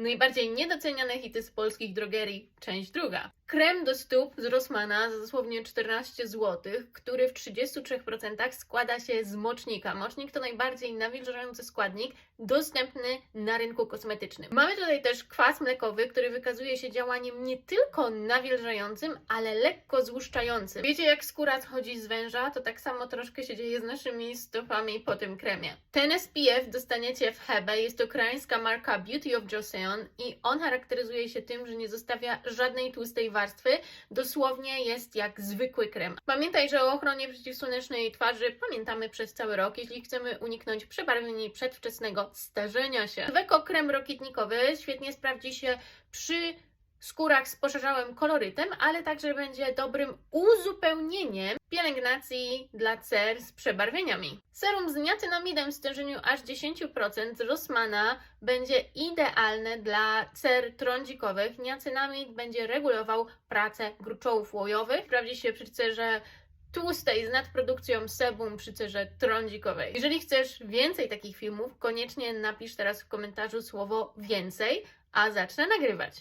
Najbardziej niedoceniane hity z polskich drogerii, część druga. Krem do stóp z Rossmana za dosłownie 14 zł, który w 33% składa się z mocznika. Mocznik to najbardziej nawilżający składnik dostępny na rynku kosmetycznym. Mamy tutaj też kwas mlekowy, który wykazuje się działaniem nie tylko nawilżającym, ale lekko złuszczającym. Wiecie, jak skóra schodzi z węża, to tak samo troszkę się dzieje z naszymi stopami po tym kremie. Ten SPF dostaniecie w Hebe, jest to koreańska marka Beauty of Joseon i on charakteryzuje się tym, że nie zostawia żadnej tłustej warstwy, dosłownie jest jak zwykły krem. Pamiętaj, że o ochronie przeciwsłonecznej twarzy pamiętamy przez cały rok, jeśli chcemy uniknąć przebarwienia i przedwczesnego starzenia się. Weko krem rokitnikowy świetnie sprawdzi się przy skórach z poszerzałym kolorytem, ale także będzie dobrym uzupełnieniem pielęgnacji dla cer z przebarwieniami. Serum z niacinamidem w stężeniu aż 10% z Rossmana będzie idealne dla cer trądzikowych. Niacinamid będzie regulował pracę gruczołów łojowych. Sprawdzi się przy cerze tłustej z nadprodukcją sebum przy cerze trądzikowej. Jeżeli chcesz więcej takich filmów, koniecznie napisz teraz w komentarzu słowo więcej, a zacznę nagrywać.